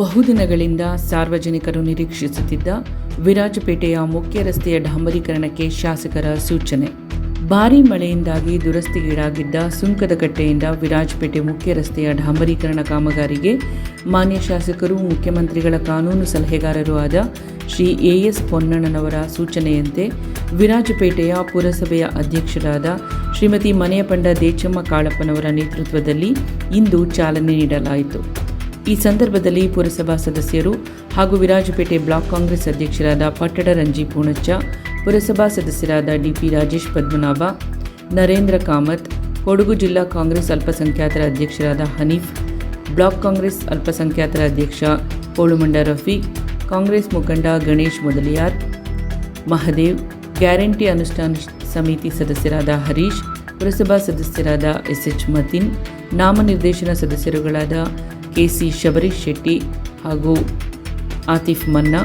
ಬಹುದಿನಗಳಿಂದ ಸಾರ್ವಜನಿಕರು ನಿರೀಕ್ಷಿಸುತ್ತಿದ್ದ ವಿರಾಜಪೇಟೆಯ ಮುಖ್ಯ ರಸ್ತೆಯ ಡಾಂಬರೀಕರಣಕ್ಕೆ ಶಾಸಕರ ಸೂಚನೆ. ಭಾರೀ ಮಳೆಯಿಂದಾಗಿ ದುರಸ್ತಿಗೀಡಾಗಿದ್ದ ಸುಂಕದಕಟ್ಟೆಯಿಂದ ವಿರಾಜಪೇಟೆ ಮುಖ್ಯ ರಸ್ತೆಯ ಡಾಂಬರೀಕರಣ ಕಾಮಗಾರಿಗೆ ಮಾನ್ಯ ಶಾಸಕರು, ಮುಖ್ಯಮಂತ್ರಿಗಳ ಕಾನೂನು ಸಲಹೆಗಾರರೂ ಆದ ಶ್ರೀ ಎ ಎಸ್ ಪೊನ್ನಣ್ಣನವರ ಸೂಚನೆಯಂತೆ ವಿರಾಜಪೇಟೆಯ ಪುರಸಭೆಯ ಅಧ್ಯಕ್ಷರಾದ ಶ್ರೀಮತಿ ಮನೆಯಪಂಡ ದೇಚಮ್ಮ ಕಾಳಪ್ಪನವರ ನೇತೃತ್ವದಲ್ಲಿ ಇಂದು ಚಾಲನೆ ನೀಡಲಾಯಿತು. ಈ ಸಂದರ್ಭದಲ್ಲಿ ಪುರಸಭಾ ಸದಸ್ಯರು ಹಾಗೂ ವಿರಾಜಪೇಟೆ ಬ್ಲಾಕ್ ಕಾಂಗ್ರೆಸ್ ಅಧ್ಯಕ್ಷರಾದ ಪಟ್ಟಡ ರಂಜಿ ಪೂಣಚ್ಚ, ಪುರಸಭಾ ಸದಸ್ಯರಾದ ಡಿಪಿ ರಾಜೇಶ್ ಪದ್ಮನಾಭ, ನರೇಂದ್ರ ಕಾಮತ್, ಕೊಡಗು ಜಿಲ್ಲಾ ಕಾಂಗ್ರೆಸ್ ಅಲ್ಪಸಂಖ್ಯಾತರ ಅಧ್ಯಕ್ಷರಾದ ಹನೀಫ್, ಬ್ಲಾಕ್ ಕಾಂಗ್ರೆಸ್ ಅಲ್ಪಸಂಖ್ಯಾತರ ಅಧ್ಯಕ್ಷ ಕೋಳುಮಂಡ ರಫೀಕ್, ಕಾಂಗ್ರೆಸ್ ಮುಖಂಡ ಗಣೇಶ್ ಮೊದಲಿಯಾರ್, ಮಹದೇವ್, ಗ್ಯಾರಂಟಿ ಅನುಷ್ಠಾನ ಸಮಿತಿ ಸದಸ್ಯರಾದ ಹರೀಶ್, ಪುರಸಭಾ ಸದಸ್ಯರಾದ ಎಸ್ ಎಚ್ ಮತಿನ್, ನಾಮನಿರ್ದೇಶನ ಸದಸ್ಯರುಗಳಾದ ಕೆಸಿ ಶಬರೀಶ್ ಶೆಟ್ಟಿ ಹಾಗೂ ಆತಿಫ್ ಮನ್ನಾ